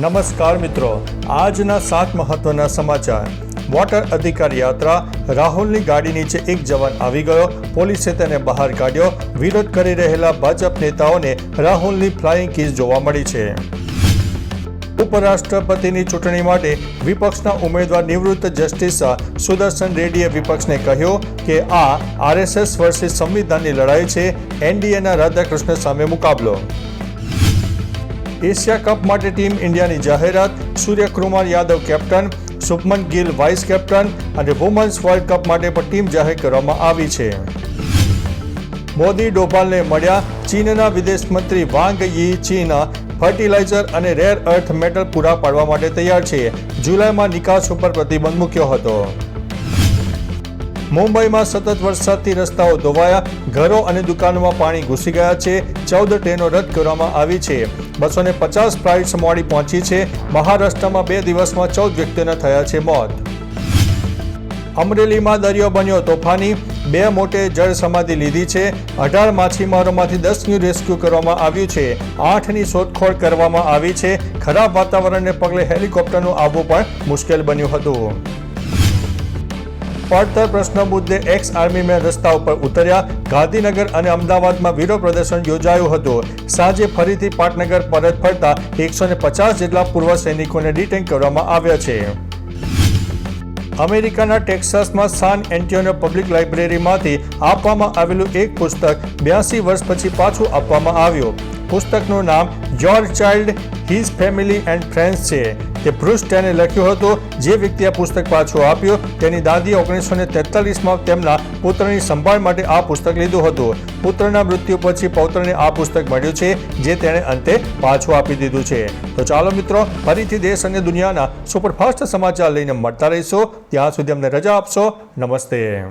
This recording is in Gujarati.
નમસ્કાર મિત્રો, આજના સાત મહત્વના સમાચાર. વોટર અધિકાર યાત્રા, રાહુલની ગાડી નીચે એક જવાન આવી ગયો, પોલીસે તેને બહાર કાઢ્યો. વિરોધ કરી રહેલા ભાજપ નેતાઓને રાહુલની ફ્લાઇંગ કિસ જોવા મળી છે. ઉપરાષ્ટ્રપતિની ચૂંટણી માટે વિપક્ષના ઉમેદવાર નિવૃત્ત જસ્ટિસ સુદર્શન રેડ્ડીએ વિપક્ષને કહ્યું કે આ આરએસએસ વર્ષે સંવિધાનની લડાઈ છે, એનડીએના રાધાકૃષ્ણ સામે મુકાબલો. એશિયા કપ માટે ટીમ ઇન્ડિયાની જાહેરાત, Suryakumar Yadav captain, Shubman Gill vice captain અને વુમન્સ વર્લ્ડ કપ માટે પણ ટીમ જાહેર કરવામાં આવી છે. મોદી ડોભાલને મળ્યા ચીનના વિદેશ મંત્રી વાંગ યી ચીન ફર્ટિલાઇઝર અને રેર અર્થ મેટલ પૂરા પાડવા માટે તૈયાર છે. જુલાઈમાં નિકાસ ઉપર પ્રતિબંધ મૂક્યો હતો. મુંબઈમાં સતત વરસાદથી રસ્તાઓ ધોવાયા, ઘરો અને દુકાનોમાં પાણી ઘૂસી ગયા છે. ચૌદ ટ્રેનો રદ કરવામાં આવી છે. બસો ને પચાસ ફ્લાઇટ્સ મોડી પહોંચી છે. મહારાષ્ટ્રમાં બે દિવસમાં ચૌદ વ્યક્તિઓના થયા છે મોત. અમરેલીમાં દરિયો બન્યો તોફાની. બે મોટે જળ સમાધિ લીધી છે. અઢાર માછીમારોમાંથી દસનું રેસ્ક્યુ કરવામાં આવ્યું છે. આઠની શોધખોળ કરવામાં આવી છે. ખરાબ વાતાવરણને પગલે હેલિકોપ્ટરનું આવવું પણ મુશ્કેલ બન્યું હતું. પડતર પ્રશ્ન મુદ્દે એક્સ આર્મીમેન રસ્તા ઉપર ઉતર્યા. ગાંધીનગર અને અમદાવાદમાં વિરોધ પ્રદર્શન યોજાયું હતું. સાંજે ફરીથી પાટનગર પરત ફરતા એકસો પચાસ જેટલા પૂર્વ સૈનિકોને ડિટેન કરવામાં આવ્યા છે. અમેરિકાના ટેક્સાસમાં સાન એન્ટિયોનો પબ્લિક લાઇબ્રેરીમાંથી આપવામાં આવેલું એક પુસ્તક બ્યાસી વર્ષ પછી પાછું આપવામાં આવ્યું. પુસ્તકનું નામ your child, his family and friends છે. તે બ્રુસ ટેને લખ્યું હતું, જે વ્યક્તિએ પુસ્તક પાછું આપ્યું, તેની દાદી ઓગણીસો ને તેતાલીસમાં તેમના પુત્રની સંભાળ માટે આ પુસ્તક લીધું હતું. પુત્રના મૃત્યુ પછી પૌત્રને આ પુસ્તક મળ્યું છે, જે તેણે અંતે પાછું આપી દીધું છે. તો ચાલો મિત્રો, ફરીથી દેશ અને દુનિયાના સુપરફાસ્ટ સમાચાર લઈને મળતા રહીશું. ત્યાં સુધી અમને રજા આપશો. નમસ્તે.